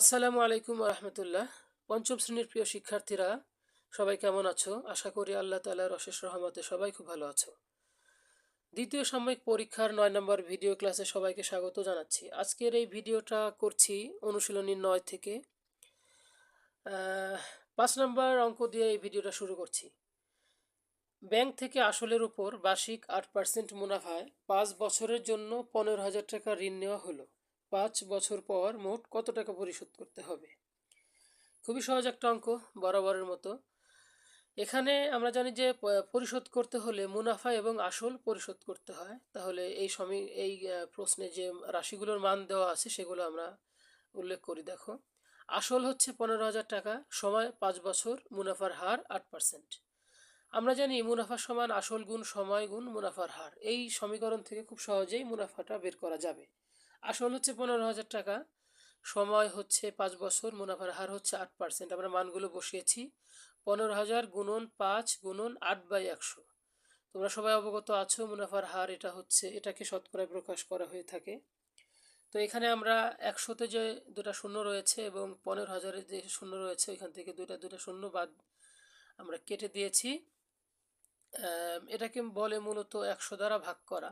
আসসালামু আলাইকুম রহমতুল্লাহ। পঞ্চম শ্রেণির প্রিয় শিক্ষার্থীরা, সবাই কেমন আছো? আশা করি আল্লাহ তালার অশেষ রহমতে সবাই খুব ভালো আছো। দ্বিতীয় সাময়িক পরীক্ষার নয় নম্বর ভিডিও ক্লাসে সবাইকে স্বাগত জানাচ্ছি। আজকের এই ভিডিওটা করছি অনুশীলনী নয় থেকে। পাঁচ নম্বর অঙ্ক দিয়ে এই ভিডিওটা শুরু করছি। ব্যাংক থেকে আসলের উপর বার্ষিক আট পার্সেন্ট মুনাফায় পাঁচ বছরের জন্য পনেরো হাজার টাকা ঋণ নেওয়া হলো। পাঁচ বছর পর মোট কত টাকা পরিশোধ করতে হবে? খুবই সহজ একটা অঙ্ক, বরাবরের মতো। এখানে আমরা জানি যে পরিশোধ করতে হলে মুনাফা এবং আসল পরিশোধ করতে হয়। তাহলে এই সমী, এই প্রশ্নে যে রাশিগুলোর মান দেওয়া আছে, সেগুলো আমরা উল্লেখ করি। দেখো, আসল হচ্ছে পনেরো হাজার টাকা, সময় পাঁচ বছর, মুনাফার হার আট পার্সেন্ট। আমরা জানি মুনাফা সমান আসল গুণ, সময় গুণ, মুনাফার হার। এই সমীকরণ থেকে খুব সহজেই মুনাফাটা বের করা যাবে। আসল হচ্ছে পনেরো হাজার টাকা। সময় হচ্ছে পাঁচ বছর, মুনাফার হার হচ্ছে আট পার্সেন্ট আমরা মানগুলো বসিয়েছি। পনেরো হাজার গুণন পাঁচ গুণন আট বাই একশো। তোমরা সবাই অবগত আছো, মুনাফার হার এটা হচ্ছে, এটাকে শতকরায় প্রকাশ করা হয়ে থাকে। তো এখানে আমরা একশোতে যে দুটা শূন্য রয়েছে এবং পনেরো হাজারের যে শূন্য রয়েছে, ওইখান থেকে দুইটা দুটা শূন্য বাদ আমরা কেটে দিয়েছি। এটাকে বলে মূলত একশো দ্বারা ভাগ করা।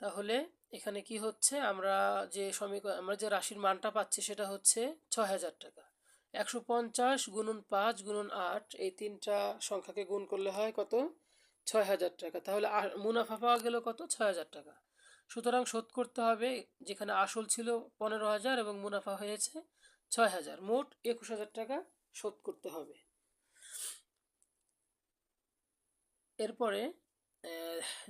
তাহলে এখানে কি হচ্ছে? আমরা যে সমীকরণ আমরা যে রাশির মানটা পাচ্ছি সেটা হচ্ছে ছয় হাজার টাকা। একশো পঞ্চাশ গুণন পাঁচ গুণন আট, এই তিনটা সংখ্যাকে গুণ করলে হয় কত? ছয় হাজার টাকা। তাহলে মুনাফা পাওয়া গেল কত? ছয় হাজার টাকা। সুতরাং শোধ করতে হবে, যেখানে আসল ছিল পনেরো হাজার এবং মুনাফা হয়েছে ছয় হাজার মোট একুশ হাজার টাকা শোধ করতে হবে। এরপরে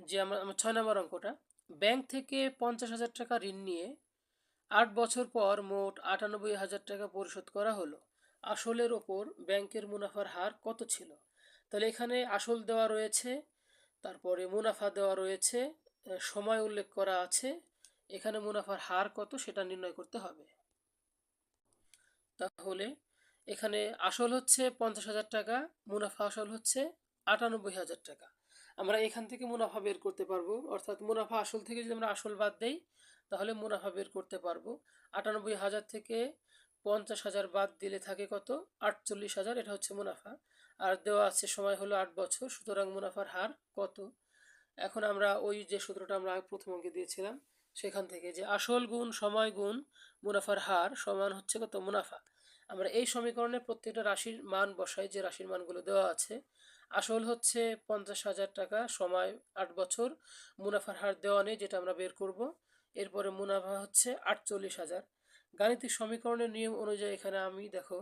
যে আমার ছয় নম্বর অঙ্কটা ব্যাংক থেকে পঞ্চাশ হাজার টাকা ঋণ নিয়ে আট বছর পর মোট আটানব্বই হাজার টাকা পরিশোধ করা হলো। আসলের ওপর ব্যাংকের মুনাফার হার কত ছিল? তাহলে এখানে আসল দেওয়া রয়েছে, তারপরে মুনাফা দেওয়া রয়েছে সময় উল্লেখ করা আছে, এখানে মুনাফার হার কত সেটা নির্ণয় করতে হবে। তাহলে এখানে আসল হচ্ছে পঞ্চাশ হাজার টাকা, মুনাফা আসল হচ্ছে আটানব্বই হাজার টাকা। আমরা এখান থেকে মুনাফা বের করতে পারব। অর্থাৎ মুনাফা আসল থেকে যদি আমরা আসল বাদ দেই, তাহলে মুনাফা বের করতে পারব। আটানব্বই হাজার থেকে পঞ্চাশ হাজার বাদ দিলে থাকে কত? আটচল্লিশ হাজার, এটা হচ্ছে মুনাফা। আর দেওয়া আছে সময় হলো আট বছর, সুতরাং মুনাফার হার কত? এখন আমরা ওই যে সূত্রটা আমরা প্রথম অঙ্কে দিয়েছিলাম, সেখান থেকে যে আসল গুণ সময় গুণ মুনাফার হার সমান হচ্ছে কত? মুনাফা। আমরা এই সমীকরণে প্রত্যেকটা রাশির মান বসাই, যে রাশির মানগুলো দেওয়া আছে আসল হচ্ছে পঞ্চাশ হাজার টাকা, সময় আট বছর। মুনাফার হার দেওয়া নেই, যেটা আমরা বের করব। এরপরে মুনাফা হচ্ছে আটচল্লিশ হাজার। গাণিতিক সমীকরণের নিয়ম অনুযায়ী এখানে আমি, দেখো,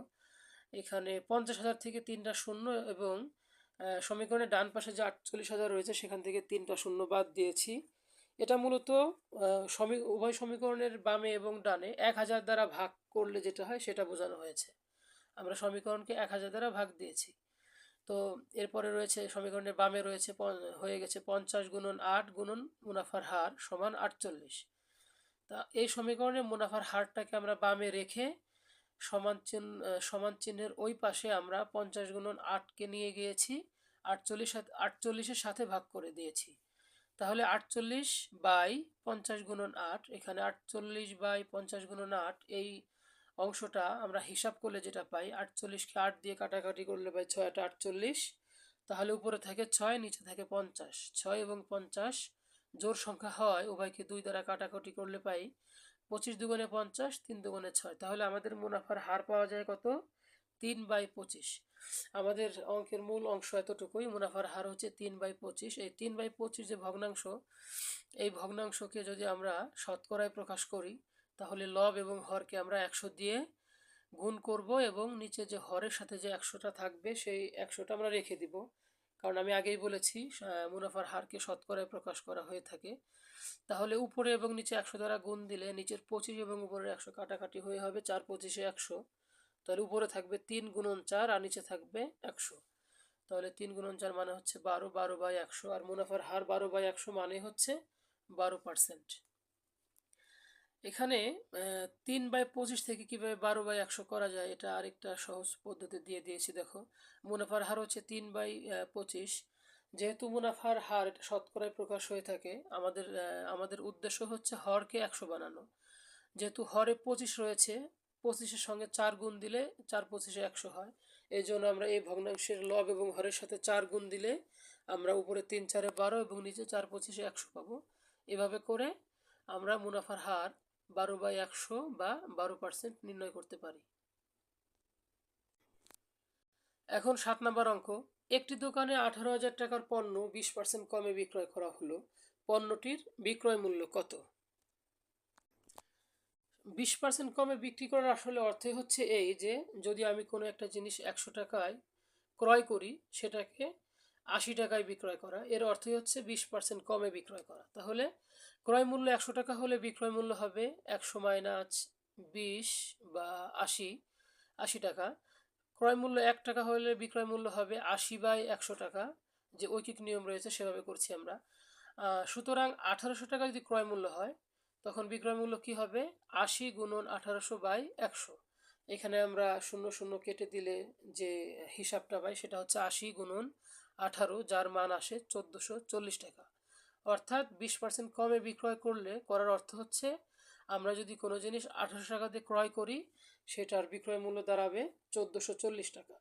এখানে পঞ্চাশ হাজার থেকে তিনটা শূন্য এবং সমীকরণের ডান পাশে যে আটচল্লিশ হাজার রয়েছে, সেখান থেকে তিনটা শূন্য বাদ দিয়েছি। এটা মূলত সমী, উভয় সমীকরণের বামে এবং ডানে এক হাজার দ্বারা ভাগ করলে যেটা হয়, সেটা বোঝানো হয়েছে। আমরা সমীকরণকে এক হাজার দ্বারা ভাগ দিয়েছি। তো এরপরে রয়েছে সমীকরণের বামে রয়েছে হয়ে গেছে পঞ্চাশ গুণন আট গুণন মুনাফার হার সমান আটচল্লিশ। তা এই সমীকরণে মুনাফার হারটাকে আমরা বামে রেখে সমান চিহ্ন সমান চিহ্নের ওই পাশে আমরা পঞ্চাশ গুণন আটকে নিয়ে গিয়েছি, আটচল্লিশ আটচল্লিশের সাথে ভাগ করে দিয়েছি। তাহলে আটচল্লিশ বাই পঞ্চাশ গুণন আট, এখানে আটচল্লিশ বাই পঞ্চাশ গুণন আট, এই অংশটা আমরা হিসাব করলে যেটা পাই, আটচল্লিশকে আট দিয়ে কাটাকাটি করলে পাই ছয় আট আটচল্লিশ। তাহলে উপরে থাকে ছয়, নিচে থাকে পঞ্চাশ। ছয় এবং পঞ্চাশ জোর সংখ্যা হয়, উভয়কে দুই দ্বারা কাটাকাটি করলে পাই পঁচিশ দুগুণে পঞ্চাশ, তিন দুগুণে ছয়। তাহলে আমাদের মুনাফার হার পাওয়া যায় কত? তিন বাই পঁচিশ। আমাদের অঙ্কের মূল অংশ এতটুকুই, মুনাফার হার হচ্ছে তিন বাই পঁচিশ। এই তিন বাই পঁচিশ যে ভগ্নাংশ, এই ভগ্নাংশকে যদি আমরা শতকরায় প্রকাশ করি তাহলে লব এবং হরকে আমরা একশো দিয়ে গুণ করব এবং নিচে যে হরের সাথে যে একশোটা থাকবে, সেই একশোটা আমরা রেখে দিব। কারণ আমি আগেই বলেছি মুনাফার হারকে শতকরায় প্রকাশ করা হয়ে থাকে। তাহলে উপরে এবং নিচে একশো দ্বারা গুণ দিলে নিচের পঁচিশ এবং উপরের একশো কাটাকাটি হয়ে হবে চার পঁচিশে একশো। তাহলে উপরে থাকবে তিন গুণন চার আর নিচে থাকবে একশো। তাহলে তিন গুণন চার মানে হচ্ছে বারো বারো বাই একশো। আর মুনাফার হার বারো বাই একশো মানে হচ্ছে বারো পার্সেন্ট। এখানে তিন বাই পঁচিশ থেকে কীভাবে বারো বাই একশো করা যায়, এটা আরেকটা সহজ পদ্ধতি দিয়ে দিয়েছি, দেখো। মুনাফার হার হচ্ছে তিন বাই পঁচিশ। যেহেতু মুনাফার হার এটা শতকরায় প্রকাশ হয়ে থাকে, আমাদের আমাদের উদ্দেশ্য হচ্ছে হরকে একশো বানানো। যেহেতু হরে পঁচিশ রয়েছে, পঁচিশের সঙ্গে চার গুণ দিলে চার পঁচিশে একশো হয়। এই জন্য আমরা এই ভগ্নাংশের লব এবং হরের সাথে চার গুণ দিলে আমরা উপরে তিন, চারে বারো এবং নিচে চার পঁচিশে একশো পাবো। এভাবে করে আমরা মুনাফার হার বারো বাই একশো বা বারো পার্সেন্ট নির্ণয় করতে পারি। এখন সাত নম্বর অঙ্ক। একটি দোকানে আঠারো হাজার টাকার পণ্য বিশ পার্সেন্ট কমে বিক্রয় করা হলো। পণ্যটির বিক্রয় মূল্য কত? বিশ পার্সেন্ট কমে বিক্রি করার আসলে অর্থই হচ্ছে এই যে, যদি আমি কোনো একটা জিনিস একশো টাকায় ক্রয় করি, সেটাকে আশি টাকায় বিক্রয় করা, এর অর্থই হচ্ছে বিশ পার্সেন্ট কমে বিক্রয় করা। তাহলে ক্রয় মূল্য একশো টাকা হলে বিক্রয় মূল্য হবে একশো মাইনাস বিশ বা আশি আশি টাকা। ক্রয় মূল্য এক টাকা হলে বিক্রয় মূল্য হবে আশি বাই একশো টাকা। যে ঐকিক নিয়ম রয়েছে সেভাবে করছি আমরা। সুতরাং আঠারোশো টাকা যদি ক্রয় মূল্য হয়, তখন বিক্রয় মূল্য কি হবে? আশি গুণন আঠারোশো বাই একশো। এখানে আমরা শূন্য শূন্য কেটে দিলে যে হিসাবটা পাই সেটা হচ্ছে আশি গুণন আঠারো, যার মান আসে চোদ্দোশো চল্লিশ টাকা। অর্থাৎ বিশ পার্সেন্ট কমে বিক্রয় করলে, করার অর্থ হচ্ছে আমরা যদি কোনো জিনিস আঠারোশো টাকা দিয়ে ক্রয় করি, সেটার বিক্রয় মূল্য দাঁড়াবে চোদ্দোশো চল্লিশ টাকা।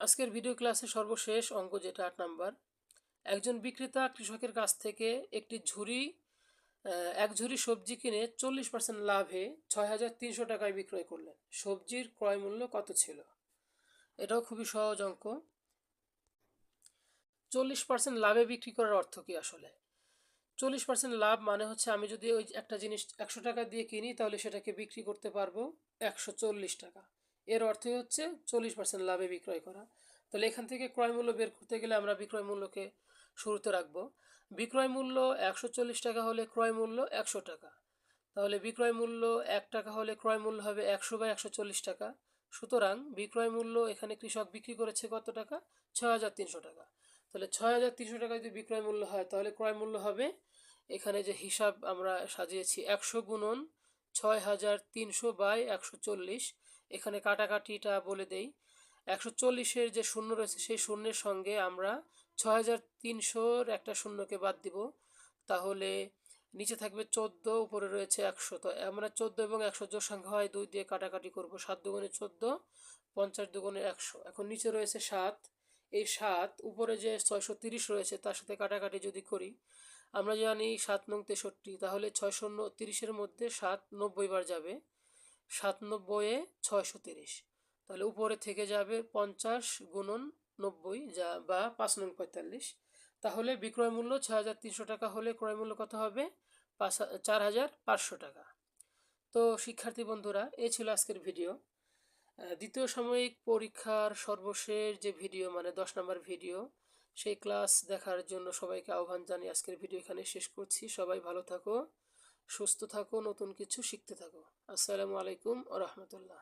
আজকের ভিডিও ক্লাসে সর্বশেষ অঙ্ক যেটা আট নাম্বার, একজন বিক্রেতা কৃষকের কাছ থেকে একটি ঝুড়ি এক ঝুড়ি সবজি কিনে চল্লিশ পার্সেন্ট লাভে ছয় হাজার তিনশো টাকায় বিক্রয় করলেন। সবজির ক্রয় মূল্য কত ছিল? এটাও খুবই সহজ অঙ্ক। চল্লিশ পার্সেন্ট লাভে বিক্রি করার অর্থ কি আসলে? চল্লিশ পার্সেন্ট লাভ মানে হচ্ছে আমি যদি ওই একটা জিনিস একশো টাকা দিয়ে কিনি তাহলে সেটাকে বিক্রি করতে পারব একশো চল্লিশ টাকা। এর অর্থই হচ্ছে চল্লিশ পার্সেন্ট লাভে বিক্রয় করা। তাহলে এখান থেকে ক্রয় মূল্য বের করতে গেলে আমরা বিক্রয় মূল্যকে শুরুতে রাখব। বিক্রয় মূল্য একশো চল্লিশ টাকা হলে ক্রয় মূল্য একশো টাকা। তাহলে বিক্রয় মূল্য এক টাকা হলে ক্রয় মূল্য হবে একশো বা একশো চল্লিশ টাকা। সুতরাং বিক্রয় মূল্য এখানে কৃষক বিক্রি করেছে কত টাকা? ছয় হাজার তিনশো টাকা। তাহলে ছয় হাজার তিনশো টাকা যদি বিক্রয় মূল্য হয়, তাহলে ক্রয় মূল্য হবে এখানে যে হিসাব আমরা সাজিয়েছি একশো গুণন ছয় হাজার তিনশো বাই একশো চল্লিশ। এখানে কাটাকাটিটা বলে দেই। একশো চল্লিশের যে শূন্য রয়েছে, সেই শূন্যের সঙ্গে আমরা ছয় হাজার তিনশোর একটা শূন্যকে বাদ দিব। তাহলে নিচে থাকবে চোদ্দ, উপরে রয়েছে একশো। তো আমরা চোদ্দ এবং একশো যোগ সংখ্যা হয় দুই দিয়ে কাটাকাটি করব, সাত দুগুণে চোদ্দ, পঞ্চাশ দুগুণে একশো। এখন নিচে রয়েছে সাত। এই সাত, উপরে যে ছয়শো তিরিশ রয়েছে, তার সাথে কাটাকাটি যদি করি, আমরা জানি সাত নং তেষট্টি, তাহলে ছয় শূন্য তিরিশের মধ্যে সাত নব্বই বার যাবে। সাত নব্বইয়ে ছয়শো তিরিশ। তাহলে উপরে থেকে যাবে পঞ্চাশ গুণন নব্বই, যা বা পাঁচ নং পঁয়তাল্লিশ। তাহলে বিক্রয় মূল্য ছ হাজার তিনশো টাকা হলে ক্রয় মূল্য কত হবে? পাঁচ চার হাজার পাঁচশো টাকা। তো শিক্ষার্থী বন্ধুরা, এ ছিল আজকের ভিডিও। দ্বিতীয় সাময়িক পরীক্ষার সর্বশেষ যে ভিডিও মানে দশ নম্বর ভিডিও, সেই ক্লাস দেখার জন্য সবাইকে আহ্বান জানিয়ে আজকের ভিডিও এখানে শেষ করছি। সবাই ভালো থাকো, সুস্থ থাকো, নতুন কিছু শিখতে থাকো। আসসালামু আলাইকুম ও রহমতুল্লাহ।